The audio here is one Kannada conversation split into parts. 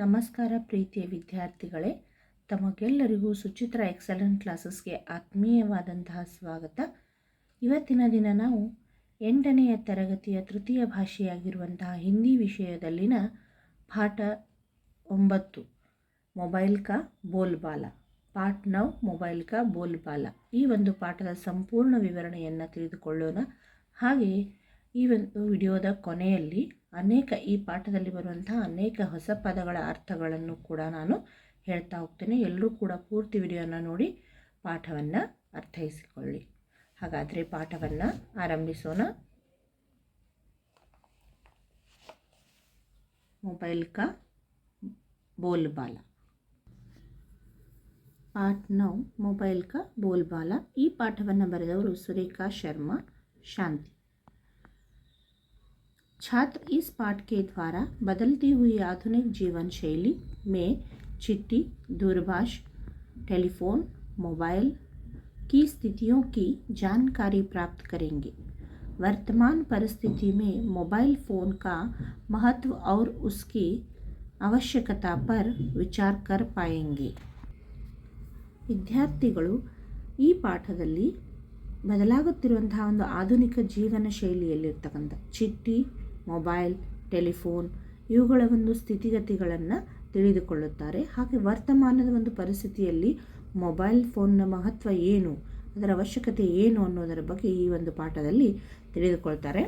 ನಮಸ್ಕಾರ ಪ್ರೀತಿಯ ವಿದ್ಯಾರ್ಥಿಗಳೇ, ತಮಗೆಲ್ಲರಿಗೂ ಸುಚಿತ್ರ ಎಕ್ಸಲೆಂಟ್ ಕ್ಲಾಸಸ್ಗೆ ಆತ್ಮೀಯವಾದಂತಹ ಸ್ವಾಗತ. ಇವತ್ತಿನ ದಿನ ನಾವು ಎಂಟನೆಯ ತರಗತಿಯ ತೃತೀಯ ಭಾಷೆಯಾಗಿರುವಂತಹ ಹಿಂದಿ ವಿಷಯದಲ್ಲಿನ ಪಾಠ ಒಂಬತ್ತು, ಮೊಬೈಲ್ ಕಾ ಬೋಲ್ಬಾಲ ಪಾಠ ನೌ, ಮೊಬೈಲ್ ಕಾ ಬೋಲ್ಬಾಲ ಈ ಒಂದು ಪಾಠದ ಸಂಪೂರ್ಣ ವಿವರಣೆಯನ್ನು ತಿಳಿದುಕೊಳ್ಳೋಣ. ಹಾಗೆಯೇ ಈ ಒಂದು ವಿಡಿಯೋದ ಕೊನೆಯಲ್ಲಿ ಅನೇಕ ಈ ಪಾಠದಲ್ಲಿ ಬರುವಂತಹ ಅನೇಕ ಹೊಸ ಪದಗಳ ಅರ್ಥಗಳನ್ನು ಕೂಡ ನಾನು ಹೇಳ್ತಾ ಹೋಗ್ತೇನೆ. ಎಲ್ಲರೂ ಕೂಡ ಪೂರ್ತಿ ವಿಡಿಯೋನ ನೋಡಿ ಪಾಠವನ್ನು ಅರ್ಥೈಸಿಕೊಳ್ಳಿ. ಹಾಗಾದರೆ ಪಾಠವನ್ನು ಆರಂಭಿಸೋಣ. ಮೊಬೈಲ್ ಕಾ ಬೋಲ್ಬಾಲ ಪಾಠ ನೌ, ಮೊಬೈಲ್ ಕಾ ಬೋಲ್ಬಾಲ ಈ ಪಾಠವನ್ನು ಬರೆದವರು ಸುರೇಖಾ ಶರ್ಮಾ, ಶಾಂತಿ. छात्र इस पाठ के द्वारा बदलती हुई आधुनिक जीवन शैली में चिट्ठी दूरभाष टेलीफोन मोबाइल की स्थितियों की जानकारी प्राप्त करेंगे वर्तमान परिस्थिति में मोबाइल फ़ोन का महत्व और उसकी आवश्यकता पर विचार कर पाएंगे ವಿದ್ಯಾರ್ಥಿಗಳು ಈ ಪಾಠದಲ್ಲಿ ಬದಲಾಗುತ್ತಿರುವಂತಹ ಒಂದು ಆಧುನಿಕ ಜೀವನ ಶೈಲಿಯಲ್ಲಿರ್ತಕ್ಕಂಥ ಚಿಟ್ಟಿ ಮೊಬೈಲ್ ಟೆಲಿಫೋನ್ ಇವುಗಳ ಒಂದು ಸ್ಥಿತಿಗತಿಗಳನ್ನು ತಿಳಿದುಕೊಳ್ಳುತ್ತಾರೆ ಹಾಗೆ ವರ್ತಮಾನದ ಒಂದು ಪರಿಸ್ಥಿತಿಯಲ್ಲಿ ಮೊಬೈಲ್ ಫೋನ್ನ ಮಹತ್ವ ಏನು ಅದರ ಅವಶ್ಯಕತೆ ಏನು ಅನ್ನೋದರ ಬಗ್ಗೆ ಈ ಒಂದು ಪಾಠದಲ್ಲಿ ತಿಳಿದುಕೊಳ್ತಾರೆ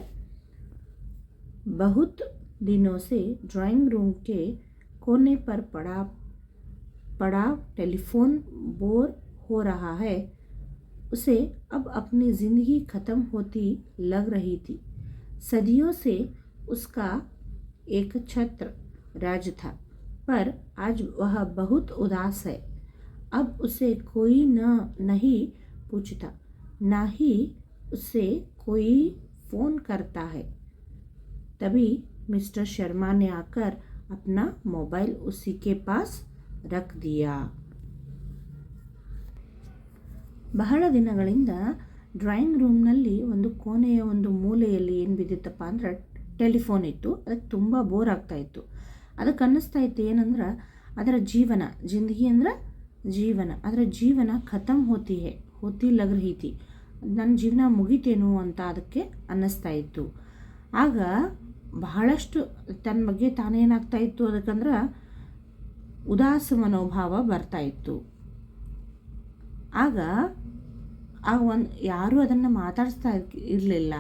ಬಹುತ್ ದಿನೋं से ड्राइंग रूम के कोने पर पड़ा पड़ा टेलीफोन बोर हो रहा है उसे अब अपनी ज़िंदगी ख़त्म होती लग रही थी सदियों से उसका एक छत्र राज था पर आज वह बहुत उदास है अब उसे कोई न नहीं पूछता ना ही उससे कोई फ़ोन करता है तभी मिस्टर शर्मा ने आकर अपना मोबाइल उसी के पास रख दिया ಬಹಳ ದಿನಗಳಿಂದ ಡ್ರಾಯಿಂಗ್ ರೂಮ್ನಲ್ಲಿ ಒಂದು ಕೋಣೆಯ ಒಂದು ಮೂಲೆಯಲ್ಲಿ ಏನು ಬಿದ್ದಿತ್ತಪ್ಪ ಅಂದ್ರೆ ಟೆಲಿಫೋನ್ ಇತ್ತು. ಅದಕ್ಕೆ ತುಂಬ ಬೋರ್ ಆಗ್ತಾ ಇತ್ತು. ಅದಕ್ಕೆ ಅನ್ನಿಸ್ತಾ ಇತ್ತು ಏನಂದ್ರೆ, ಅದರ ಜೀವನ, ಜಿಂದಗಿ ಅಂದ್ರೆ ಜೀವನ. ಅದರ ಜೀವನ ಖತಮ್ ಹೋತಿ ಹೇ ಹೋತಿ. ಲಗ್ರಹೀತಿ ನನ್ನ ಜೀವನ ಮುಗಿತೇನು ಅಂತ ಅದಕ್ಕೆ ಅನ್ನಿಸ್ತಾ ಇತ್ತು. ಆಗ ಬಹಳಷ್ಟು ತನ್ನ ಬಗ್ಗೆ ತಾನೇನಾಗ್ತಾ ಇತ್ತು ಅದಕ್ಕಂದ್ರೆ ಉದಾಸ ಮನೋಭಾವ ಬರ್ತಾ ಇತ್ತು. ಆಗ ಆ ಒಂದು ಯಾರೂ ಅದನ್ನು ಮಾತಾಡಿಸ್ತಾ ಇರಲಿಲ್ಲ.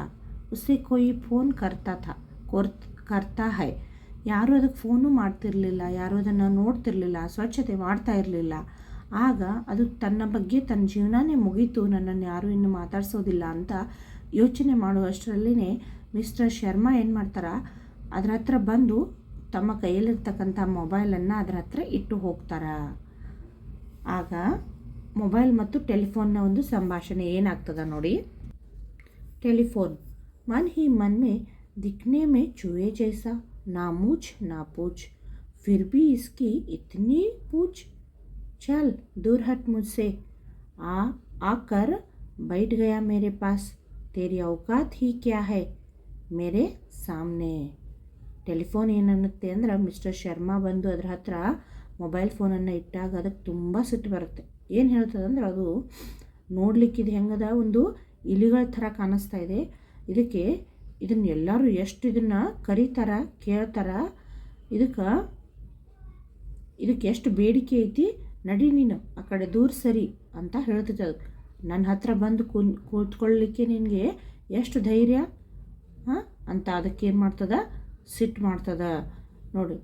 ಉಸೆ ಕೊಯ್ ಫೋನ್ ಕರ್ತಾ ಥಾ ಕೊರ್ತ್ ಕರ್ತಾ ಹೈ. ಯಾರೂ ಅದಕ್ಕೆ ಫೋನು ಮಾಡ್ತಿರಲಿಲ್ಲ, ಯಾರೂ ಅದನ್ನು ನೋಡ್ತಿರಲಿಲ್ಲ, ಸ್ವಚ್ಛತೆ ಮಾಡ್ತಾ ಇರಲಿಲ್ಲ. ಆಗ ಅದು ತನ್ನ ಬಗ್ಗೆ ತನ್ನ ಜೀವನನೇ ಮುಗೀತು, ನನ್ನನ್ನು ಯಾರೂ ಇನ್ನು ಮಾತಾಡ್ಸೋದಿಲ್ಲ ಅಂತ ಯೋಚನೆ ಮಾಡುವಷ್ಟರಲ್ಲೇ ಮಿಸ್ಟರ್ ಶರ್ಮಾ ಏನು ಮಾಡ್ತಾರೆ, ಅದರ ಹತ್ರ ಬಂದು ತಮ್ಮ ಕೈಯಲ್ಲಿರ್ತಕ್ಕಂಥ ಮೊಬೈಲನ್ನು ಅದರ ಹತ್ರ ಇಟ್ಟು ಹೋಗ್ತಾರೆ. ಆಗ ಮೊಬೈಲ್ ಮತ್ತು ಟೆಲಿಫೋನ್ನ ಒಂದು ಸಂಭಾಷಣೆ ಏನಾಗ್ತದ ನೋಡಿ. ಟೆಲಿಫೋನ್. ಮನ್ ಹಿ ಮನಮೇ दिखने में चूहे जैसा ना मूछ ना पूछ फिर भी इसकी इतनी पूछ चल दूर हट मुझसे आ आकर बैठ गया मेरे पास तेरी औकात ही क्या है मेरे सामने ಟೆಲಿಫೋನ್ ಏನನ್ನುತ್ತೆ ಅಂದ್ರೆ ಮಿಸ್ಟರ್ ಶರ್ಮಾ ಬಂದು ಅದರ ಹತ್ರ ಮೊಬೈಲ್ ಫೋನನ್ನು ಇಟ್ಟಾಗ ಅದಕ್ಕೆ ತುಂಬ ಸಿಟ್ಟು ಬರುತ್ತೆ ಏನು ಹೇಳ್ತದೆ ಅಂದ್ರೆ ಅದು ನೋಡ್ಲಿಕ್ಕೆ ಇದು ಹೆಂಗದ ಒಂದು ಇಲಿಗಳ ಥರ ಕಾಣಿಸ್ತಾ ಇದೆ ಇದಕ್ಕೆ ಇದನ್ನು ಎಲ್ಲರೂ ಎಷ್ಟು ಇದನ್ನು ಕರೀತಾರ, ಕೇಳ್ತಾರ, ಇದಕ್ಕೆ ಇದಕ್ಕೆ ಎಷ್ಟು ಬೇಡಿಕೆ ಐತಿ, ನಡಿ ನೀನು, ಆ ಕಡೆ ದೂರ ಸರಿ ಅಂತ ಹೇಳ್ತೈತೆ ಅದು. ನನ್ನ ಹತ್ರ ಬಂದು ಕುನ್ ಕೂತ್ಕೊಳ್ಳಲಿಕ್ಕೆ ನಿನಗೆ ಎಷ್ಟು ಧೈರ್ಯ, ಹಾಂ, ಅಂತ ಅದಕ್ಕೆ ಏನು ಮಾಡ್ತದ? ಸಿಟ್ಟು ಮಾಡ್ತದ. ನೋಡಿ,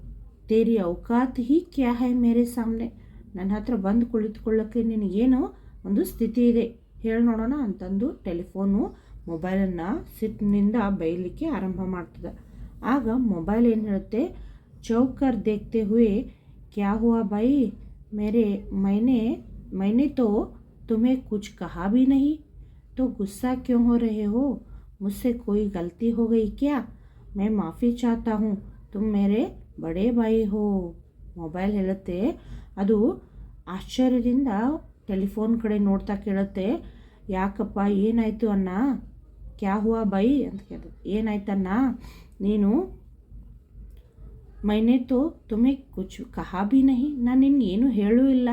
ತೇರಿ ಅವಕಾತ್ ಹಿ ಕ್ಯಾ ಹೈ ಮೇರೆ ಸಾಮ್ನೆ? ನನ್ನ ಹತ್ರ ಬಂದು ಕುಳಿತುಕೊಳ್ಳೋಕ್ಕೆ ನಿನಗೇನು ಒಂದು ಸ್ಥಿತಿ ಇದೆ. ಹೇಳಿ ನೋಡೋಣ ಅಂತಂದು ಟೆಲಿಫೋನು ಮೊಬೈಲನ್ನು ಸಿಟ್ಟಿನಿಂದ ಬೈಲಿಕ್ಕೆ ಆರಂಭ ಮಾಡ್ತದೆ ಆಗ ಮೊಬೈಲ್ ಏನು ಹೇಳುತ್ತೆ ಚೌಕರ್ ದೇಖ್ತೆ ಹುಯೇ ಕ್ಯಾ ಹುವಾ ಬಾಯಿ ಮೇರೆ ಮೈನೆ ಮೈನೆ ತೋ तुम्हें कुछ कहा भी नहीं तो गुस्सा क्यों हो रहे हो मुझसे कोई गलती हो गई क्या मैं माफ़ी चाहता हूँ तुम मेरे ಬಡೇ ಬಾಯಿ ಹೋ ಮೊಬೈಲ್ ಹೇಳುತ್ತೆ ಅದು ಆಶ್ಚರ್ಯದಿಂದ ಟೆಲಿಫೋನ್ ಕಡೆ ನೋಡ್ತಾ ಕೇಳುತ್ತೆ ಯಾಕಪ್ಪ ಏನಾಯಿತು ಅನ್ನ ಕ್ಯಾ ಹುವಾ ಬೈ ಅಂತ ಕೇಳಿದೆ ಏನಾಯ್ತನ್ನ ನೀನು? ಮೈನೆ ತೋ ತುಮೆ ಕುಚ್ ಕಹಾ ಬಿ ನಹಿ. ನಾನು ನಿನ್ನ ಏನೂ ಹೇಳೂ ಇಲ್ಲ.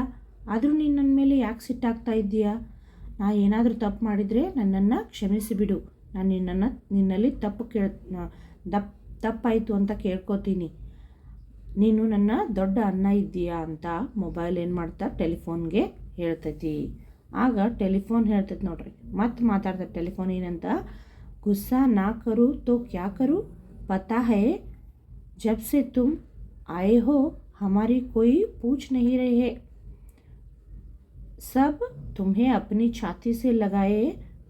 ಆದರೂ ನೀನು ನನ್ನ ಮೇಲೆ ಯಾಕೆ ಸಿಟ್ಟಾಗ್ತಾ ಇದ್ದೀಯಾ? ನಾ ಏನಾದರೂ ತಪ್ಪು ಮಾಡಿದರೆ ನನ್ನನ್ನು ಕ್ಷಮಿಸಿಬಿಡು ನಾನು ನಿನ್ನನ್ನು, ನಿನ್ನಲ್ಲಿ ತಪ್ಪು ಕೇಳ ದಪ್, ತಪ್ಪಾಯಿತು ಅಂತ ಕೇಳ್ಕೊತೀನಿ. ನೀನು ನನ್ನ ದೊಡ್ಡ ಅನ್ನ ಇದ್ದೀಯಾ ಅಂತ ಮೊಬೈಲ್ ಏನು ಮಾಡ್ತಾ ಟೆಲಿಫೋನ್ಗೆ ಹೇಳ್ತೈತಿ. ಆಗ ಟೆಲಿಫೋನ್ ಹೇಳ್ತೈತಿ ನೋಡ್ರಿ ಮತ್ತೆ ಮಾತಾಡ್ತೈತೆ ಟೆಲಿಫೋನ್ ಏನಂತ ಗುಸ್ಸಾ ನಾ ಕರು ತೋ ಕ್ಯಾ ಕರು ಪತಾ ಹೈ जब से तुम आए हो हमारी कोई पूछ नहीं रहे है सब तुम्हें अपनी छाती से लगाए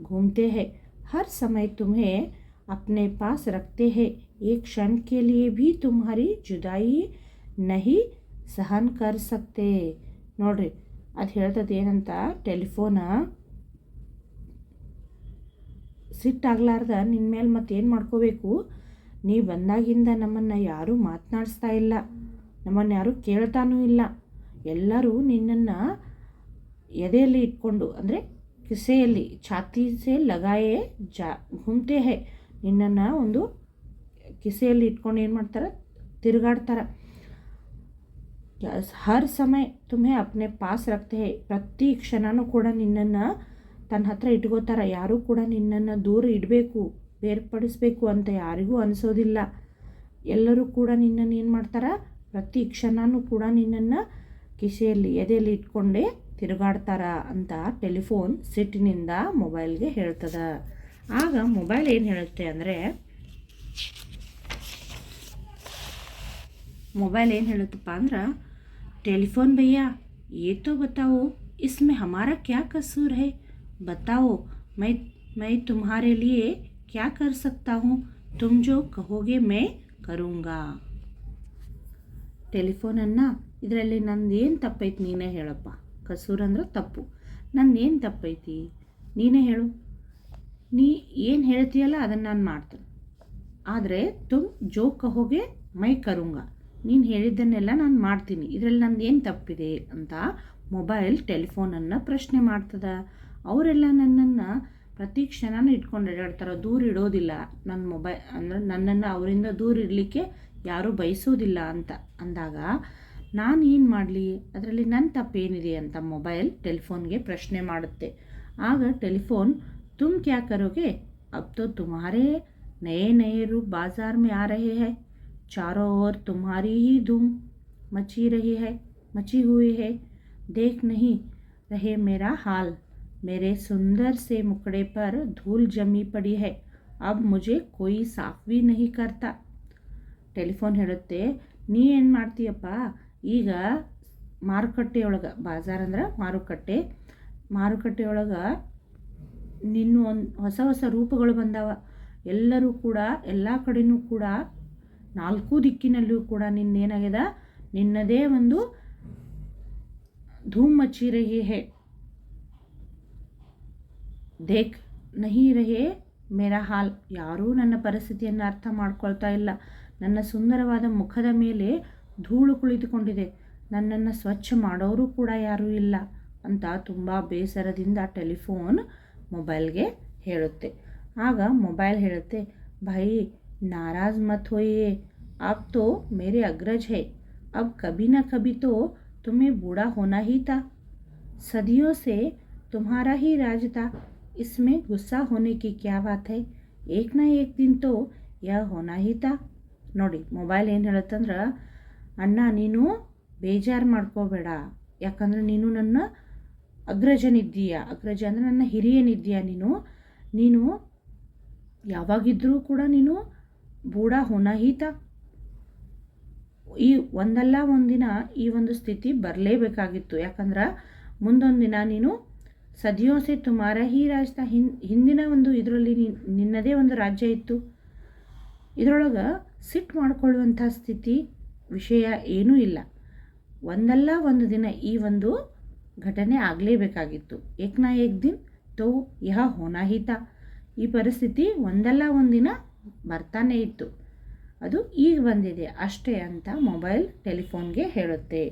घूमते हैं हर समय तुम्हें अपने पास रखते हैं एक क्षण के लिए भी तुम्हारी जुदाई नहीं सहन कर सकते ನೋಡ್ರಿ ಅದು ಹೇಳ್ತದೆ ಏನಂತ, ಟೆಲಿಫೋನ ಸಿಟ್ಟಾಗಲಾರ್ದ ನಿನ್ನ ಮೇಲೆ ಮತ್ತೆ ಏನು ಮಾಡ್ಕೋಬೇಕು? ನೀ ಬಂದಾಗಿಂದ ನಮ್ಮನ್ನು ಯಾರೂ ಮಾತನಾಡಿಸ್ತಾ ಇಲ್ಲ. ನಮ್ಮನ್ನು ಯಾರೂ ಕೇಳ್ತಾನೂ ಇಲ್ಲ. ಎಲ್ಲರೂ ನಿನ್ನನ್ನು ಎದೆಯಲ್ಲಿ ಇಟ್ಕೊಂಡು, ಅಂದರೆ ಕಿಸೆಯಲ್ಲಿ ಛಾತಿಸೆ ಲಗಾಯೆ ಜಾ ಘುಮ್ತೆ ಹೇ ನಿನ್ನನ್ನು ಒಂದು ಕಿಸೆಯಲ್ಲಿ ಇಟ್ಕೊಂಡು ಏನು ಮಾಡ್ತಾರೆ? ತಿರುಗಾಡ್ತಾರೆ. ಹರ್ ಸಮಯ ತುಮೆ ಅಪ್ನೆ ಪಾಸ್ ರಕ್ತೆ ಪ್ರತಿ ಕ್ಷಣನೂ ಕೂಡ ನಿನ್ನನ್ನು ತನ್ನ ಹತ್ರ ಇಟ್ಕೋತಾರೆ. ಯಾರೂ ಕೂಡ ನಿನ್ನನ್ನು ದೂರ ಇಡಬೇಕು, ಬೇರ್ಪಡಿಸ್ಬೇಕು ಅಂತ ಯಾರಿಗೂ ಅನಿಸೋದಿಲ್ಲ. ಎಲ್ಲರೂ ಕೂಡ ನಿನ್ನನ್ನು ಏನು ಮಾಡ್ತಾರೆ? ಪ್ರತಿ ಕ್ಷಣನೂ ಕೂಡ ನಿನ್ನನ್ನು ಕಿಸೆಯಲ್ಲಿ, ಎದೆಯಲ್ಲಿ ಇಟ್ಕೊಂಡೇ ತಿರುಗಾಡ್ತಾರ ಅಂತ ಟೆಲಿಫೋನ್ ಸಿಟ್ಟಿನಿಂದ ಮೊಬೈಲ್ಗೆ ಹೇಳ್ತದ. ಆಗ ಮೊಬೈಲ್ ಏನು ಹೇಳುತ್ತೆ ಅಂದರೆ, ಮೊಬೈಲ್ ಏನು ಹೇಳುತ್ತಪ್ಪ ಅಂದ್ರೆ टेलीफोन भैया ये तो बताओ इसमें हमारा क्या कसूर है बताओ मैं मैं तुम्हारे लिए क्या कर सकता हूँ तुम जो कहोगे मैं करूँगा ಟೆಲಿಫೋನನ್ನು ಇದರಲ್ಲಿ ನಂದು ಏನು ತಪ್ಪೈತಿ ನೀನೇ ಹೇಳಪ್ಪ ಕಸೂರ್ ಅಂದ್ರೆ ತಪ್ಪು ನಂದು ಏನು ತಪ್ಪೈತಿ ನೀನೇ ಹೇಳು ನೀ ಏನು ಹೇಳ್ತೀಯಲ್ಲ ಅದನ್ನು ನಾನು ಮಾಡ್ತೇನೆ ಆದರೆ ತುಮ್ ಜೋ ಕಹೋಗೆ ಮೈ ಕರುಂಗ ನೀನು ಹೇಳಿದ್ದನ್ನೆಲ್ಲ ನಾನು ಮಾಡ್ತೀನಿ. ಇದರಲ್ಲಿ ನಂದು ಏನು ತಪ್ಪಿದೆ ಅಂತ ಮೊಬೈಲ್ ಟೆಲಿಫೋನನ್ನು ಪ್ರಶ್ನೆ ಮಾಡ್ತದೆ. ಅವರೆಲ್ಲ ನನ್ನನ್ನು ಪ್ರತಿ ಕ್ಷಣನೂ ಇಟ್ಕೊಂಡು ಅಡ್ಡಾಡ್ತಾರೆ ದೂರ ಇಡೋದಿಲ್ಲ. ನನ್ನ ಮೊಬೈಲ್ ಅಂದರೆ ನನ್ನನ್ನು ಅವರಿಂದ ದೂರ ಇಡಲಿಕ್ಕೆ ಯಾರೂ ಬಯಸೋದಿಲ್ಲ ಅಂತ ಅಂದಾಗ ನಾನು ಏನು ಮಾಡಲಿ? ಅದರಲ್ಲಿ ನನ್ನ ತಪ್ಪೇನಿದೆ ಅಂತ ಮೊಬೈಲ್ ಟೆಲಿಫೋನ್ಗೆ ಪ್ರಶ್ನೆ ಮಾಡುತ್ತೆ. ಆಗ ಟೆಲಿಫೋನ್ ತುಮ್ ಕ್ಯಾ ಕರೋಗೆ ಅಬ್ ತೋ ತುಮಾರೇ ನಯೇ ನಯೇ ಬಾಜಾರ್ ಮೇ ಆ ರಹೇ ಹೇ. चारों ओर तुम्हारी ही धूम मची रही है मची हुई है देख नहीं रहे मेरा हाल मेरे सुंदर से मुकड़े पर धूल जमी पड़ी है अब मुझे कोई साफ भी नहीं करता ಟೆಲಿಫೋನ್ ಹೇಳುತ್ತೆ ನೀ ಏನು ಮಾಡ್ತೀಯಪ್ಪ ಈಗ ಮಾರುಕಟ್ಟೆಯೊಳಗೆ ಬಾಜಾರ್ ಅಂದ್ರೆ ಮಾರುಕಟ್ಟೆ ಮಾರುಕಟ್ಟೆಯೊಳಗೆ ನಿನ್ನ ಒಂದು ಹೊಸ ಹೊಸ ರೂಪಗಳು ಬಂದಾವ ಎಲ್ಲರೂ ಕೂಡ ಎಲ್ಲ ಕಡೆನೂ ಕೂಡ ನಾಲ್ಕು ದಿಕ್ಕಿನಲ್ಲೂ ಕೂಡ ನಿನ್ನೇನಾಗಿದೆ ನಿನ್ನದೇ ಒಂದು ಧೂಮ್ ಮಚ್ಚಿ ರಹಿ ಹೇ. ದೇಖ್ ನಹಿ ರಹೆ ಮೇರಾ ಹಾಲ್ ಯಾರೂ ನನ್ನ ಪರಿಸ್ಥಿತಿಯನ್ನು ಅರ್ಥ ಮಾಡ್ಕೊಳ್ತಾ ಇಲ್ಲ. ನನ್ನ ಸುಂದರವಾದ ಮುಖದ ಮೇಲೆ ಧೂಳು ಕುಳಿತುಕೊಂಡಿದೆ. ನನ್ನನ್ನು ಸ್ವಚ್ಛ ಮಾಡೋರು ಕೂಡ ಯಾರೂ ಇಲ್ಲ ಅಂತ ತುಂಬ ಬೇಸರದಿಂದ ಟೆಲಿಫೋನ್ ಮೊಬೈಲ್ಗೆ ಹೇಳುತ್ತೆ. ಆಗ ಮೊಬೈಲ್ ಹೇಳುತ್ತೆ ಭಾಯಿ नाराज़ मत होइए अब तो मेरे अग्रज है अब कभी ना कभी तो तुम्हें बूढ़ा होना ही था सदियों से तुम्हारा ही राज था इसमें गुस्सा होने की क्या बात है एक ना एक दिन तो यह होना ही था ನೋಡಿ ಮೊಬೈಲ್ ಏನು ಹೇಳುತ್ತಂದ್ರೆ ಅಣ್ಣ ನೀನು ಬೇಜಾರು ಮಾಡ್ಕೋಬೇಡ ಯಾಕಂದ್ರೆ ನೀನು ನನ್ನ ಅಗ್ರಜನಿದ್ದೀಯ ಅಗ್ರಜ ಅಂದರೆ ನನ್ನ ಹಿರಿಯನಿದ್ದೀಯ ನೀನು ನೀನು ಯಾವಾಗಿದ್ದರೂ ಕೂಡ ನೀನು ಬೂಢ ಹೊನಹಿತ ಈ ಒಂದಲ್ಲ ಒಂದಿನ ಈ ಒಂದು ಸ್ಥಿತಿ ಬರಲೇಬೇಕಾಗಿತ್ತು. ಯಾಕಂದ್ರೆ ಮುಂದೊಂದು ದಿನ ನೀನು ಸದಿಯೋಸೆ ತುಮಾರ ಹಿ ರಾಜ್ಯ ಹಿನ್, ಹಿಂದಿನ ಒಂದು ಇದರಲ್ಲಿ ನಿನ್ನದೇ ಒಂದು ರಾಜ್ಯ ಇತ್ತು. ಇದರೊಳಗೆ ಸಿಟ್ಟು ಮಾಡಿಕೊಳ್ಳುವಂಥ ಸ್ಥಿತಿ ವಿಷಯ ಏನೂ ಇಲ್ಲ. ಒಂದಲ್ಲ ಒಂದು ದಿನ ಈ ಒಂದು ಘಟನೆ ಆಗಲೇಬೇಕಾಗಿತ್ತು. ಏಕ್ನಾ ಏಕ್ ದಿನ್ ತೋ ಯಹ ಹೋನಾಹಿತ ಈ ಪರಿಸ್ಥಿತಿ ಒಂದಲ್ಲ ಒಂದಿನ ಬರ್ತಾನೇ ಇತ್ತು ಅದು ಈಗ ಬಂದಿದೆ ಅಷ್ಟೇ ಅಂತ ಮೊಬೈಲ್ ಟೆಲಿಫೋನ್ಗೆ ಹೇಳುತ್ತೆ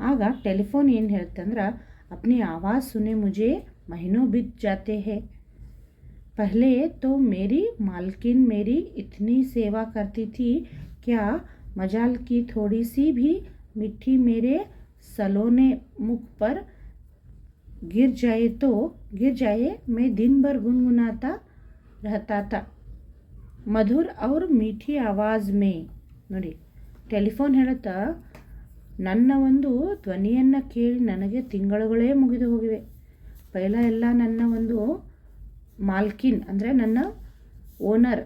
ಆಗ ಟೆಲಿಫೋನ್ ಏನು ಹೇಳುತ್ತೆ ಅಂದ್ರೆ अपनी आवाज़ सुने मुझे महीनों बीत जाते हैं पहले तो मेरी मालकिन मेरी इतनी सेवा करती थी क्या मजाल की थोड़ी सी भी मिट्टी मेरे सलोने मुख पर गिर जाए तो गिर जाए मैं दिन भर गुनगुनाता रहता था ಮಧುರ್ ಅವ್ರ ಮೀಠಿ ಆವಾಜ್ ಮೇ. ನೋಡಿ, ಟೆಲಿಫೋನ್ ಹೇಳುತ್ತಾ, ನನ್ನ ಒಂದು ಧ್ವನಿಯನ್ನು ಕೇಳಿ ನನಗೆ ತಿಂಗಳುಗಳೇ ಮುಗಿದು ಹೋಗಿವೆ. ಪೈಲ ಎಲ್ಲ ನನ್ನ ಒಂದು ಮಾಲ್ಕಿನ್, ಅಂದರೆ ನನ್ನ ಓನರ್,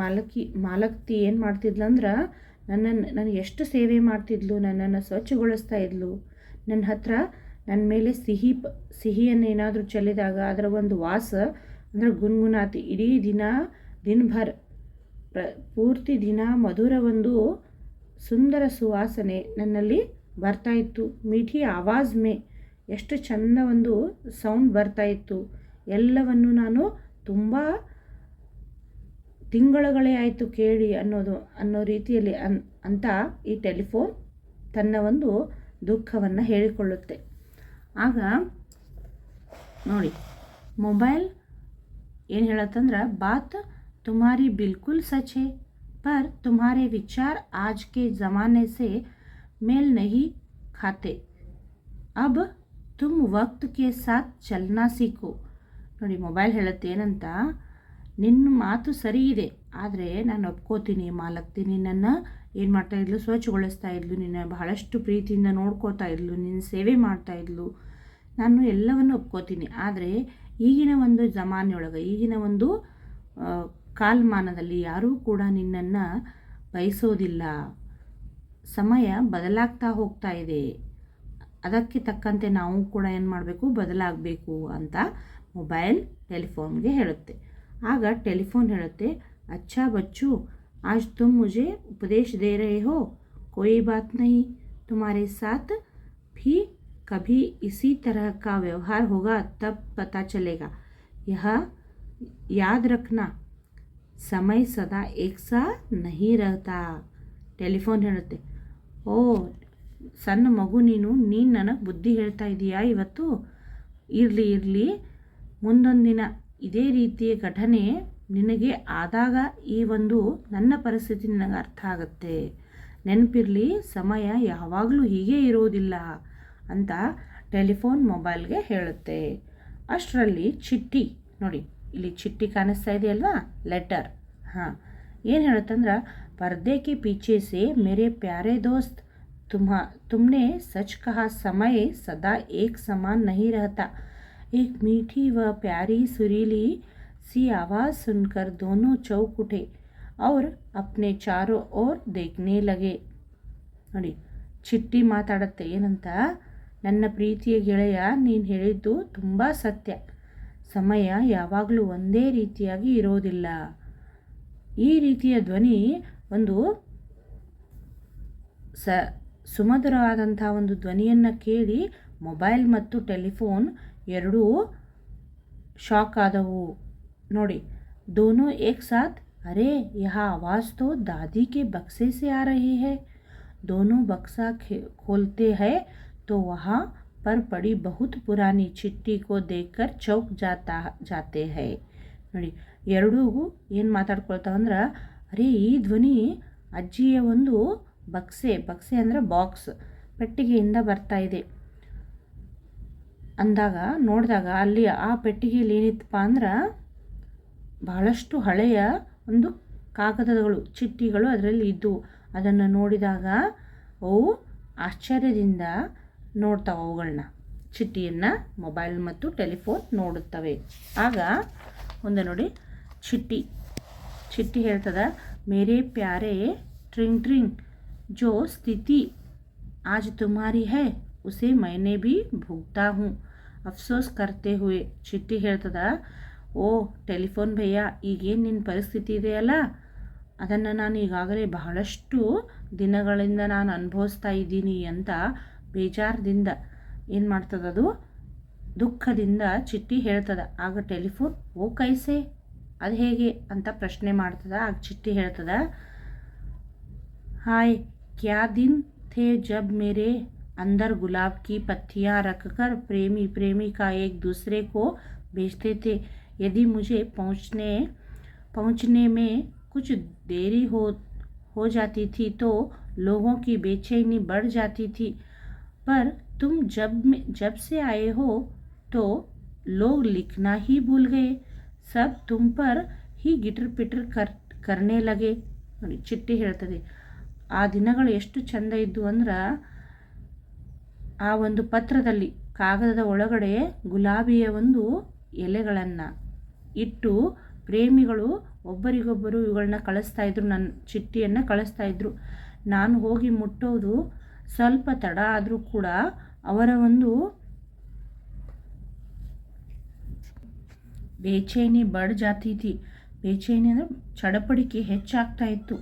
ಮಾಲಕಿ, ಮಾಲಕ್ತಿ ಏನು ಮಾಡ್ತಿದ್ಲು ಅಂದ್ರೆ ನನ್ನನ್ನು ನನಗೆ ಎಷ್ಟು ಸೇವೆ ಮಾಡ್ತಿದ್ಲು, ನನ್ನನ್ನು ಸ್ವಚ್ಛಗೊಳಿಸ್ತಾ ಇದ್ಲು. ನನ್ನ ಹತ್ರ ನನ್ನ ಮೇಲೆ ಸಿಹಿ ಪ, ಸಿಹಿಯನ್ನು ಏನಾದರೂ ಚೆಲ್ಲಿದಾಗ ಅದರ ಒಂದು ವಾಸ, ಅಂದರೆ ಗುನ್ಗುನಾತಿ, ಇಡೀ ದಿನ, ದಿನಭರ್ ಪ್ರ, ಪೂರ್ತಿ ದಿನ ಮಧುರ ಒಂದು ಸುಂದರ ಸುವಾಸನೆ ನನ್ನಲ್ಲಿ ಬರ್ತಾಯಿತ್ತು ಮೀಠಿ ಆವಾಜ್ ಮೇ, ಎಷ್ಟು ಚಂದ ಒಂದು ಸೌಂಡ್ ಬರ್ತಾಯಿತ್ತು ಎಲ್ಲವನ್ನು ನಾನು ತುಂಬ ತಿಂಗಳುಗಳೇ ಆಯಿತು ಕೇಳಿ ಅನ್ನೋದು, ಅನ್ನೋ ರೀತಿಯಲ್ಲಿ ಅನ್, ಅಂತ ಈ ಟೆಲಿಫೋನ್ ತನ್ನ ಒಂದು ದುಃಖವನ್ನು ಹೇಳಿಕೊಳ್ಳುತ್ತೆ. ಆಗ ನೋಡಿ, ಮೊಬೈಲ್ ಏನು ಹೇಳತ್ತಂದ್ರೆ, ಬಾತ್ ತುಮಾರಿ ಬಿಲ್ಕುಲ್ ಸಚ್ है पर तुम्हारे विचार आज के ज़माने से मेल नहीं खाते अब तुम वक्त के साथ चलना सीखो ನೋಡಿ ಮೊಬೈಲ್ ಹೇಳುತ್ತೆ ಏನಂತ ನಿನ್ನ ಮಾತು ಸರಿ ಇದೆ ಆದರೆ ನಾನು ಒಪ್ಕೋತೀನಿ ಮಾಲಕ್ತಿ ನಿನ್ನನ್ನು ಏನು ಮಾಡ್ತಾಯಿದ್ಲು ಸ್ವಚ್ಛಗೊಳಿಸ್ತಾ ಇದ್ಲು ನಿನ್ನ ಬಹಳಷ್ಟು ಪ್ರೀತಿಯಿಂದ ನೋಡ್ಕೋತಾ ಇದ್ಲು ನಿನ್ನ ಸೇವೆ ಮಾಡ್ತಾ ಇದ್ಲು ನಾನು ಎಲ್ಲವನ್ನು ಒಪ್ಕೋತೀನಿ ಆದರೆ ಈಗಿನ ಒಂದು ಜಮಾನೆಯೊಳಗೆ ಈಗಿನ ಒಂದು ಕಾಲಮಾನದಲ್ಲಿ ಯಾರೂ ಕೂಡ ನಿನ್ನನ್ನು ಬಯಸೋದಿಲ್ಲ ಸಮಯ ಬದಲಾಗ್ತಾ ಹೋಗ್ತಾ ಇದೆ ಅದಕ್ಕೆ ತಕ್ಕಂತೆ ನಾವು ಕೂಡ ಏನು ಮಾಡಬೇಕು ಬದಲಾಗಬೇಕು ಅಂತ ಮೊಬೈಲ್ ಟೆಲಿಫೋನ್ಗೆ ಹೇಳುತ್ತೆ ಆಗ ಟೆಲಿಫೋನ್ ಹೇಳುತ್ತೆ अच्छा बच्चू आज तुम मुझे उपदेश दे रहे हो कोई बात नहीं तुम्हारे साथ भी कभी इसी तरह का व्यवहार होगा तब पता चलेगा यह याद रखना समय सदा एक सा नहीं रहता ಟೆಲಿಫೋನ್ ಹೇಳುತ್ತೆ ಓ ಸಣ್ಣ ಮಗು ನೀನು ನೀನು ನನಗೆ ಬುದ್ಧಿ ಹೇಳ್ತಾ ಇದೀಯಾ ಇವತ್ತು ಇರಲಿ ಇರಲಿ ಮುಂದೊಂದು ದಿನ ಇದೇ ರೀತಿಯ ಘಟನೆ ನಿನಗೆ ಆದಾಗ ಈ ಒಂದು ನನ್ನ ಪರಿಸ್ಥಿತಿ ನಿನಗೆ ಅರ್ಥ ಆಗುತ್ತೆ ನೆನಪಿರಲಿ ಸಮಯ ಯಾವಾಗಲೂ ಹೀಗೆ ಇರೋದಿಲ್ಲ ಅಂತ ಟೆಲಿಫೋನ್ ಮೊಬೈಲ್ಗೆ ಹೇಳುತ್ತೆ ಅಷ್ಟರಲ್ಲಿ ಚಿಟ್ಟಿ ನೋಡಿ ಇಲ್ಲಿ ಚಿಟ್ಟಿ ಕಾಣಿಸ್ತಾ ಇದೆಯಲ್ವಾ ಲೆಟರ್ ಹಾಂ ಏನು ಹೇಳುತ್ತಂದ್ರೆ पर्दे के पीछे से मेरे प्यारे दोस्त तुम्हा तुमने सच कहा समय सदा एक समान नहीं रहता एक मीठी व प्यारी सुरीली सी आवाज़ सुनकर दोनों चौक उठे और अपने चारों ओर देखने लगे ನೋಡಿ ಚಿಟ್ಟಿ ಮಾತಾಡತ್ತೆ ಏನಂತ ನನ್ನ ಪ್ರೀತಿಯ ಗೆಳೆಯ ನೀನು ಹೇಳಿದ್ದು ತುಂಬ ಸತ್ಯ ಸಮಯ ಯಾವಾಗಲೂ ಒಂದೇ ರೀತಿಯಾಗಿ ಇರೋದಿಲ್ಲ ಈ ರೀತಿಯ ಧ್ವನಿ ಒಂದು ಸ ಸುಮಧುರವಾದಂಥ ಒಂದು ಧ್ವನಿಯನ್ನು ಕೇಳಿ ಮೊಬೈಲ್ ಮತ್ತು ಟೆಲಿಫೋನ್ ಎರಡೂ ಶಾಕ್ ಆದವು ನೋಡಿ दोनों एक साथ अरे यह आवाज़ तो दादी के बक्से से आ रही है दोनों बक्सा खोलते हैं तो वहाँ पर पड़ी बहुत पुरानी चिट्ठी को देखकर चौक जाता जाते हैं ನೋಡಿ ಎರಡೂ ಏನು ಮಾತಾಡ್ಕೊಳ್ತಾವಂದ್ರೆ ಅರೆ ಈ ಧ್ವನಿ ಅಜ್ಜಿಯ ಒಂದು ಬಕ್ಸೆ ಬಕ್ಸೆ ಅಂದರೆ ಬಾಕ್ಸ್ ಪೆಟ್ಟಿಗೆಯಿಂದ ಬರ್ತಾ ಇದೆ ಅಂದಾಗ ನೋಡಿದಾಗ ಅಲ್ಲಿ ಆ ಪೆಟ್ಟಿಗೆಯಲ್ಲಿ ಏನಿತ್ತಪ್ಪ ಅಂದ್ರೆ ಬಹಳಷ್ಟು ಹಳೆಯ ಒಂದು ಕಾಗದಗಳು ಚಿಟ್ಟಿಗಳು ಅದರಲ್ಲಿ ಇದ್ದವು ಅದನ್ನು ನೋಡಿದಾಗ ಅವು ಆಶ್ಚರ್ಯದಿಂದ ನೋಡ್ತಾವೆ ಅವುಗಳನ್ನ ಚಿಟ್ಟಿಯನ್ನು ಮೊಬೈಲ್ ಮತ್ತು ಟೆಲಿಫೋನ್ ನೋಡುತ್ತವೆ. ಆಗ ಮುಂದೆ ನೋಡಿ, ಚಿಟ್ಟಿ. ಚಿಟ್ಟಿ ಹೇಳ್ತದ, ಮೇರೆ ಪ್ಯಾರೆ, ಟ್ರಿಂಗ್ ಟ್ರಿಂಗ್, ಜೋ ಸ್ಥಿತಿ, ಆಜ್ ತುಮಾರಿ ಹೇ, ಉಸೆ ಮೈನೆ ಬಿ ಭುಗ್ತಾ ಹೂ, ಅಫ್ಸೋಸ್ ಕರ್ತೆ ಹುಯೆ. ಚಿಟ್ಟಿ ಹೇಳ್ತದ, ಓ ಟೆಲಿಫೋನ್ ಭಯ್ಯ, ಈಗೇನು ನಿನ್ನ ಪರಿಸ್ಥಿತಿ ಇದೆಯಲ್ಲ ಅದನ್ನು ನಾನು ಈಗಾಗಲೇ ಬಹಳಷ್ಟು ದಿನಗಳಿಂದ ನಾನು ಅನುಭವಿಸ್ತಾ ಇದ್ದೀನಿ ಅಂತ ಬೇಜಾರದಿಂದ ಏನು ಮಾಡ್ತದದು ದುಃಖದಿಂದ ಚಿಟ್ಟಿ ಹೇಳ್ತದ ಆಗ ಟೆಲಿಫೋನ್ ಓ ಕೈಸೆ ಅದು ಹೇಗೆ ಅಂತ ಪ್ರಶ್ನೆ ಮಾಡ್ತದ ಆಗ ಚಿಟ್ಟಿ ಹೇಳ್ತದ हाय क्या दिन थे जब मेरे अंदर गुलाब की पत्तियां रखकर प्रेमी प्रेमिका एक दूसरे को भेजते थे यदि मुझे पहुंचने पहुंचने में कुछ देरी हो हो जाती थी तो लोगों की बेचैनी बढ़ जाती थी पर तुम जब में जब से आए हो तो लोग लिखना ही भूल गए सब तुम पर ही ಗಿಟರ್ ಪಿಟರ್ ಕರ್ ಕರ್ನೆ ಲಗೆ ನೋಡಿ ಚಿಟ್ಟಿ ಹೇಳ್ತದೆ ಆ ದಿನಗಳು ಎಷ್ಟು ಚಂದ ಇದ್ದು ಅಂದ್ರೆ ಆ ಒಂದು ಪತ್ರದಲ್ಲಿ ಕಾಗದದ ಒಳಗಡೆ ಗುಲಾಬಿಯ ಒಂದು ಎಲೆಗಳನ್ನು ಇಟ್ಟು ಪ್ರೇಮಿಗಳು ಒಬ್ಬರಿಗೊಬ್ಬರು ಇವುಗಳನ್ನ ಕಳಿಸ್ತಾ ಇದ್ರು ನನ್ನ ಚಿಟ್ಟಿಯನ್ನು ಕಳಿಸ್ತಾ ಇದ್ರು ನಾನು ಹೋಗಿ ಮುಟ್ಟೋದು ಸ್ವಲ್ಪ ತಡ ಆದರೂ ಕೂಡ ಅವರ ಒಂದು ಬೇಚೈನಿ ಬಡ್ ಜಾತಿ ಬೇಚೈನಿ ಅಂದರೆ ಚಡಪಡಿಕೆ ಹೆಚ್ಚಾಗ್ತಾ ಇತ್ತು.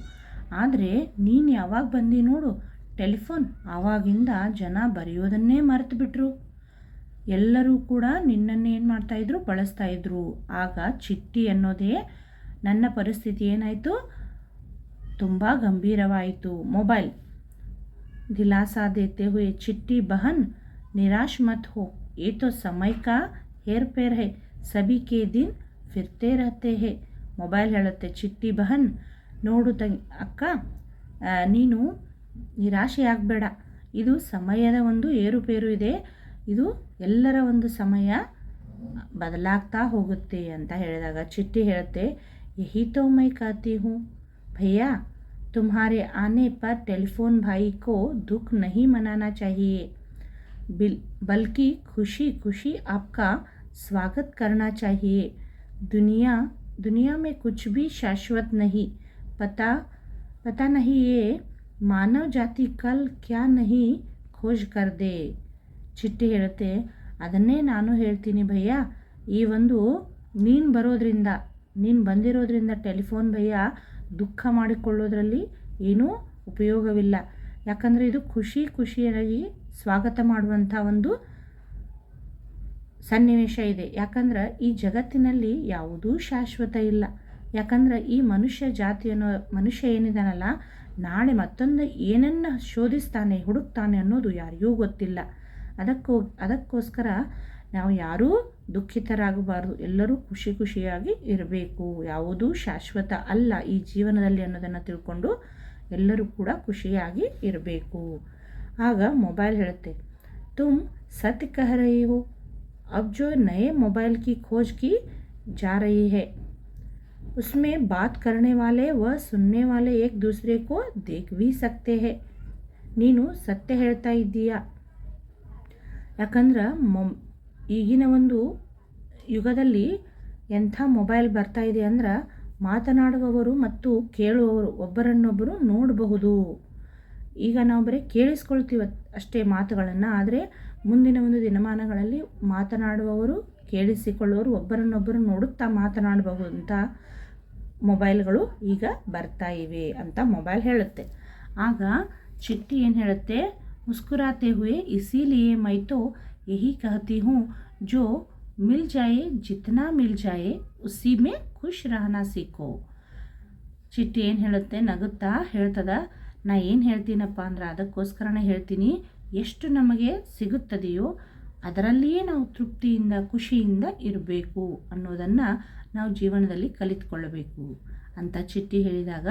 ಆದರೆ ನೀನು ಯಾವಾಗ ಬಂದಿ ನೋಡು, ಟೆಲಿಫೋನ್ ಆವಾಗಿಂದ ಜನ ಬರೆಯೋದನ್ನೇ ಮರೆತು ಬಿಟ್ರು ಎಲ್ಲರೂ ಕೂಡ ನಿನ್ನನ್ನೇ ಏನು ಮಾಡ್ತಾಯಿದ್ರು ಬಳಸ್ತಾಯಿದ್ರು ಆಗ ಚಿಟ್ಟಿ ಅನ್ನೋದೇ ನನ್ನ ಪರಿಸ್ಥಿತಿ ಏನಾಯಿತು? ತುಂಬ ಗಂಭೀರವಾಯಿತು. ಮೊಬೈಲ್. दिलासा देते हुए चिट्टी बहन निराश मत हो ये तो समय का हेर फेर है सभी के दिन फिरते रहते हैं ಮೊಬೈಲ್ ಹೇಳುತ್ತೆ ಚಿಟ್ಟಿ ಬಹನ್ ನೋಡು ತಂಗಿ ಅಕ್ಕ ಆ, ನೀನು ನಿರಾಶೆ ಆಗಬೇಡ ಇದು ಸಮಯದ ಒಂದು ಏರುಪೇರು ಇದೆ ಇದು ಎಲ್ಲರ ಒಂದು ಸಮಯ ಬದಲಾಗ್ತಾ ಹೋಗುತ್ತೆ ಅಂತ ಹೇಳಿದಾಗ ಚಿಟ್ಟಿ ಹೇಳುತ್ತೆ ಯಹಿ ತೋ ಮೈ ಕಾತಿ ಹೂँ ಭಯ್ಯಾ तुम्हारे आने पर टेलीफोन भाई को दुख नहीं मनाना चाहिए बिल बल्कि खुशी खुशी आपका स्वागत करना चाहिए दुनिया दुनिया में कुछ भी शाश्वत नहीं पता पता नहीं ये मानव जाति कल क्या नहीं खोज कर दे ಚಿಟ್ಟಿ ಹೇಳುತ್ತೆ ಅದನ್ನೇ ನಾನು ಹೇಳ್ತೀನಿ ಭಯ್ಯ ಈ ಒಂದು ನೀನು ಬರೋದ್ರಿಂದ ನೀನು ಬಂದಿರೋದ್ರಿಂದ ಟೆಲಿಫೋನ್ ಭಯ್ಯ ದುಃಖ ಮಾಡಿಕೊಳ್ಳೋದ್ರಲ್ಲಿ ಏನೂ ಉಪಯೋಗವಿಲ್ಲ. ಯಾಕಂದರೆ ಇದು ಖುಷಿ ಖುಷಿಯಾಗಿ ಸ್ವಾಗತ ಮಾಡುವಂಥ ಒಂದು ಸನ್ನಿವೇಶ ಇದೆ. ಯಾಕಂದ್ರೆ ಈ ಜಗತ್ತಿನಲ್ಲಿ ಯಾವುದೂ ಶಾಶ್ವತ ಇಲ್ಲ. ಯಾಕಂದ್ರೆ ಈ ಮನುಷ್ಯ ಜಾತಿ ಅನ್ನೋ, ಮನುಷ್ಯ ಏನಿದಾನಲ್ಲ, ನಾಳೆ ಮತ್ತೊಂದು ಏನನ್ನು ಶೋಧಿಸ್ತಾನೆ, ಹುಡುಕ್ತಾನೆ ಅನ್ನೋದು ಯಾರಿಗೂ ಗೊತ್ತಿಲ್ಲ. ಅದಕ್ಕೋ, ಅದಕ್ಕೋಸ್ಕರ ನಾವು ಯಾರೂ ದುಃಖಿತರಾಗಬಾರ್ದು ಎಲ್ಲರೂ ಖುಷಿ ಖುಷಿಯಾಗಿ ಇರಬೇಕು ಯಾವುದೂ ಶಾಶ್ವತ ಅಲ್ಲ ಈ ಜೀವನದಲ್ಲಿ ಅನ್ನೋದನ್ನು ತಿಳ್ಕೊಂಡು ಎಲ್ಲರೂ ಕೂಡ ಖುಷಿಯಾಗಿ ಇರಬೇಕು ಆಗ ಮೊಬೈಲ್ ಹೇಳುತ್ತೆ ತುಮ್ सत्य कह रही हो अब जो नए मोबाइल की खोज की जा रही है उसमें बात करने वाले व सुनने वाले एक दूसरे को देख भी सकते हैं ನೀನು ಸತ್ಯ ಹೇಳ್ತಾ ಇದ್ದೀಯಾ ಯಾಕಂದ್ರೆ ಮೊ ಈಗಿನ ಒಂದು ಯುಗದಲ್ಲಿ ಎಂಥ ಮೊಬೈಲ್ ಬರ್ತಾ ಇದೆ ಅಂದ್ರೆ ಮಾತನಾಡುವವರು ಮತ್ತು ಕೇಳುವವರು ಒಬ್ಬರನ್ನೊಬ್ಬರು ನೋಡಬಹುದು. ಈಗ ನಾವು ಬರೀ ಕೇಳಿಸ್ಕೊಳ್ತೀವ ಅಷ್ಟೇ ಮಾತುಗಳನ್ನು, ಆದರೆ ಮುಂದಿನ ಒಂದು ದಿನಮಾನಗಳಲ್ಲಿ ಮಾತನಾಡುವವರು, ಕೇಳಿಸಿಕೊಳ್ಳುವವರು ಒಬ್ಬರನ್ನೊಬ್ಬರು ನೋಡುತ್ತಾ ಮಾತನಾಡಬಹುದು ಅಂತ ಮೊಬೈಲ್ಗಳು ಈಗ ಬರ್ತಾ ಇವೆ ಅಂತ ಮೊಬೈಲ್ ಹೇಳುತ್ತೆ. ಆಗ ಚಿಟ್ಟಿ ಏನು ಹೇಳುತ್ತೆ, ಮುಸ್ಕುರಾತೆ ಹುಯೇ, ಇಸಿಲಿಯೇ ಮೈತೋ यही कहती हूँ जो मिल जाए जितना मिल जाए उसी में खुश रहना सीखो ಚಿಟ್ಟಿ ಏನು ಹೇಳುತ್ತೆ ನಗುತ್ತಾ ಹೇಳ್ತದ ನಾ ಏನು ಹೇಳ್ತೀನಪ್ಪ ಅಂದ್ರೆ ಅದಕ್ಕೋಸ್ಕರನೇ ಹೇಳ್ತೀನಿ ಎಷ್ಟು ನಮಗೆ ಸಿಗುತ್ತದೆಯೋ ಅದರಲ್ಲಿಯೇ ನಾವು ತೃಪ್ತಿಯಿಂದ ಖುಷಿಯಿಂದ ಇರಬೇಕು ಅನ್ನೋದನ್ನು ನಾವು ಜೀವನದಲ್ಲಿ ಕಲಿತುಕೊಳ್ಳಬೇಕು ಅಂತ ಚಿಟ್ಟಿ ಹೇಳಿದಾಗ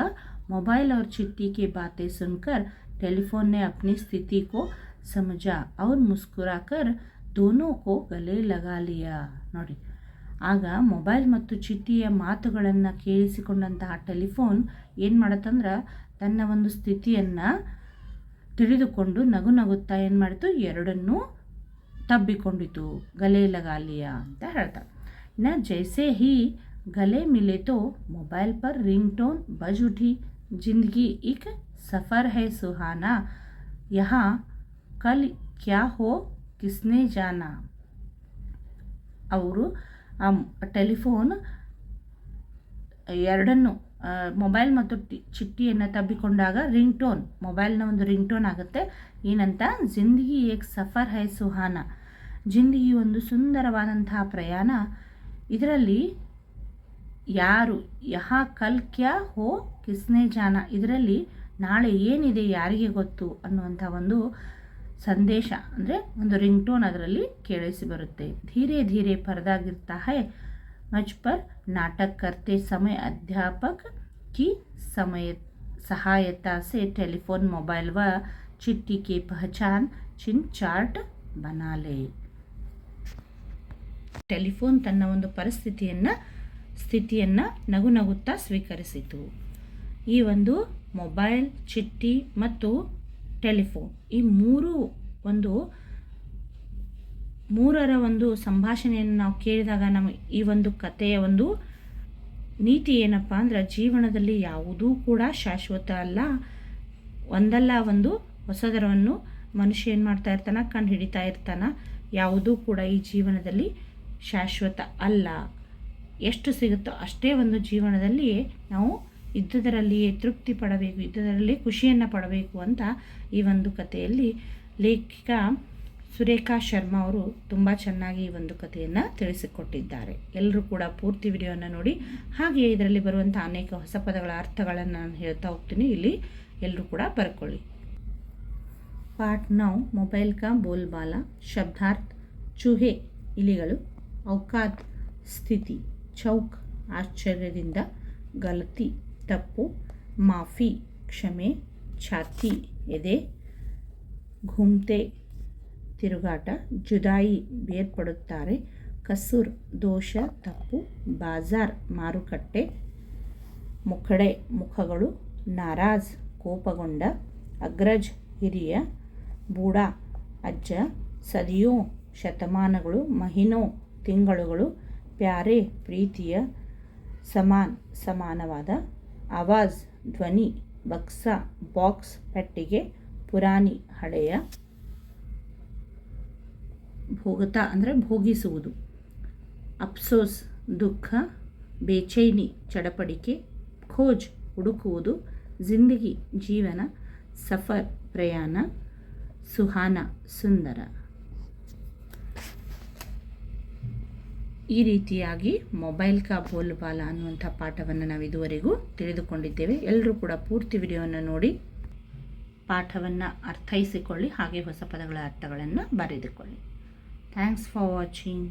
ಮೊಬೈಲ್ और चिट्टी की बातें सुनकर टेलीफोन ने अपनी स्थिति को समझा और मुस्कुराकर दोनों को गले लगा लिया ನೋಡಿ ಆಗ ಮೊಬೈಲ್ ಮತ್ತು ಚಿಟ್ಟಿಯ ಮಾತುಗಳನ್ನು ಕೇಳಿಸಿಕೊಂಡಂತಹ ಟೆಲಿಫೋನ್ ಏನು ಮಾಡತ್ತಂದ್ರೆ ತನ್ನ ಒಂದು ಸ್ಥಿತಿಯನ್ನು ತಿಳಿದುಕೊಂಡು ನಗು ನಗುತ್ತಾ ಏನು ಮಾಡಿತು ಎರಡನ್ನೂ ತಬ್ಬಿಕೊಂಡಿತು ಗಲೆ ಲಗಾಲಿಯ ಅಂತ ಹೇಳ್ತಾರೆ ಇನ್ನು ಜೈಸೆ ಹಿ गले मिले तो मोबाइल पर रिंगटोन बज उठी जिंदगी एक सफ़र है सुहाना यहाँ ಕಲ್ ಕ್ಯಾ ಹೋ ಕಿಸ್ನೇ ಜಾನ ಅವರು ಆ ಟೆಲಿಫೋನ್ ಎರಡನ್ನು ಮೊಬೈಲ್ ಮತ್ತು ಟಿ, ಚಿಟ್ಟಿಯನ್ನು ತಬ್ಬಿಕೊಂಡಾಗ ರಿಂಗ್ ಟೋನ್ ಮೊಬೈಲ್ನ ಒಂದು ರಿಂಗ್ ಟೋನ್ ಆಗುತ್ತೆ. ಏನಂತ? ಜಿಂದಗಿ ಏಕ್ ಸಫರ್ ಹೈ ಸುಹಾನ. ಜಿಂದಗಿ ಒಂದು ಸುಂದರವಾದಂತಹ ಪ್ರಯಾಣ. ಇದರಲ್ಲಿ ಯಾರು, ಯಹಾ ಕಲ್ ಕ್ಯಾ ಹೋ, ಕಿಸ್ನೇ ಜಾನ? ಇದರಲ್ಲಿ ನಾಳೆ ಏನಿದೆ, ಯಾರಿಗೆ ಗೊತ್ತು ಅನ್ನುವಂಥ ಒಂದು ಸಂದೇಶ, ಅಂದರೆ ಒಂದು ರಿಂಗ್ ಟೋನ್ ಅದರಲ್ಲಿ ಕೇಳಿಸಿ ಬರುತ್ತೆ. ಧೀರೆ ಧೀರೆ ಪರದಾಗಿರ್ತಾ ಹೈ ಮಚ್ ಪರ್ ನಾಟಕ ಕರ್ತೆ ಸಮಯ, ಅಧ್ಯಾಪಕ ಕಿ ಸಮಯ, ಸಹಾಯತಾ ಸೆ ಟೆಲಿಫೋನ್ ಮೊಬೈಲ್ ವ ಚಿಟ್ಟಿ ಕೆ ಪಹಚಾನ್ ಚಿನ್ ಚಾರ್ಟ್ ಬನಾಲೆ. ಟೆಲಿಫೋನ್ ತನ್ನ ಒಂದು ಪರಿಸ್ಥಿತಿಯನ್ನು, ಸ್ಥಿತಿಯನ್ನು ನಗು ನಗುತ್ತಾ ಸ್ವೀಕರಿಸಿತು. ಈ ಒಂದು ಮೊಬೈಲ್, ಚಿಟ್ಟಿ ಮತ್ತು ಟೆಲಿಫೋನ್. ಈ ಮೂರು ಒಂದು, ಮೂರರ ಒಂದು ಸಂಭಾಷಣೆಯನ್ನು ನಾವು ಕೇಳಿದಾಗ ನಮ್ಮ ಈ ಒಂದು ಕಥೆಯ ಒಂದು ನೀತಿ ಏನಪ್ಪ ಅಂದ್ರೆ ಜೀವನದಲ್ಲಿ ಯಾವುದೂ ಕೂಡ ಶಾಶ್ವತ ಅಲ್ಲ. ಒಂದಲ್ಲ ಒಂದು ಹೊಸದರವನ್ನು ಮನುಷ್ಯ ಏನು ಮಾಡ್ತಾ ಇರ್ತಾನ, ಕಂಡು ಹಿಡಿತಾ ಇರ್ತಾನೆ. ಯಾವುದೂ ಕೂಡ ಈ ಜೀವನದಲ್ಲಿ ಶಾಶ್ವತ ಅಲ್ಲ. ಎಷ್ಟು ಸಿಗುತ್ತೋ ಅಷ್ಟೇ ಒಂದು ಜೀವನದಲ್ಲಿ ನಾವು ಇದ್ದುದರಲ್ಲಿಯೇ ತೃಪ್ತಿ ಪಡಬೇಕು ಇದ್ದುದರಲ್ಲಿ ಖುಷಿಯನ್ನು ಪಡಬೇಕು ಅಂತ ಈ ಒಂದು ಕಥೆಯಲ್ಲಿ ಲೇಖಿಕ ಸುರೇಖಾ ಶರ್ಮಾ ಅವರು ತುಂಬ ಚೆನ್ನಾಗಿ ಈ ಒಂದು ಕಥೆಯನ್ನು ತಿಳಿಸಿಕೊಟ್ಟಿದ್ದಾರೆ. ಎಲ್ಲರೂ ಕೂಡ ಪೂರ್ತಿ ವಿಡಿಯೋನ ನೋಡಿ, ಹಾಗೆಯೇ ಇದರಲ್ಲಿ ಬರುವಂಥ ಅನೇಕ ಹೊಸ ಪದಗಳ ಅರ್ಥಗಳನ್ನು ನಾನು ಹೇಳ್ತಾ ಹೋಗ್ತೀನಿ. ಇಲ್ಲಿ ಎಲ್ಲರೂ ಕೂಡ ಬರ್ಕೊಳ್ಳಿ. ಪಾರ್ಟ್ ನೌ, ಮೊಬೈಲ್ ಕಾ ಬೋಲ್ಬಾಲ ಶಬ್ದಾರ್ಥ, ಚೂಹೆ, ಇಲಿಗಳು ಔಕಾತ್ ಸ್ಥಿತಿ, ಚೌಕ್, ಆಶ್ಚರ್ಯದಿಂದ ಗಲತಿ ತಪ್ಪು. ಮಾಫಿ, ಕ್ಷಮೆ, ಛಾತಿ, ಎದೆ, ಘುಮ್ತೆ, ತಿರುಗಾಟ, ಜುದಾಯಿ ಬೇರ್ಪಡುತ್ತಾರೆ. ಕಸೂರ್, ದೋಷ, ತಪ್ಪು. ಬಾಜಾರ್, ಮಾರುಕಟ್ಟೆ, ಮುಖಡೆ, ಮುಖಗಳು, ನಾರಾಜ್, ಕೋಪಗೊಂಡ, ಅಗ್ರಜ್, ಹಿರಿಯ, ಬೂಡ, ಅಜ್ಜ, ಸದಿಯೋ, ಶತಮಾನಗಳು, ಮಹಿನೋ, ತಿಂಗಳುಗಳು, ಪ್ಯಾರೆ, ಪ್ರೀತಿಯ, ಸಮಾನ್, ಸಮಾನವಾದ ಆವಾಜ್, ಧ್ವನಿ, ಬಕ್ಸ, ಬಾಕ್ಸ್, ಪೆಟ್ಟಿಗೆ, ಪುರಾಣಿ, ಹಳೆಯ ಭೋಗತ ಅಂದರೆ ಭೋಗಿಸುವುದು. ಅಪ್ಸೋಸ್, ದುಃಖ, ಬೇಚೈನಿ, ಚಡಪಡಿಕೆ, ಖೋಜ್, ಹುಡುಕುವುದು, ಜಿಂದಗಿ, ಜೀವನ, ಸಫರ್, ಪ್ರಯಾಣ, ಸುಹಾನ, ಸುಂದರ. ಈ ರೀತಿಯಾಗಿ ಮೊಬೈಲ್ ಕಾ ಬೋಲ್ಬಾಲ ಅನ್ನುವಂಥ ಪಾಠವನ್ನು ನಾವು ಇದುವರೆಗೂ ತಿಳಿದುಕೊಂಡಿದ್ದೇವೆ. ಎಲ್ಲರೂ ಕೂಡ ಪೂರ್ತಿ ವಿಡಿಯೋವನ್ನು ನೋಡಿ ಪಾಠವನ್ನು ಅರ್ಥೈಸಿಕೊಳ್ಳಿ, ಹಾಗೆ ಹೊಸ ಪದಗಳ ಅರ್ಥಗಳನ್ನು ಬರೆದುಕೊಳ್ಳಿ. Thanks for watching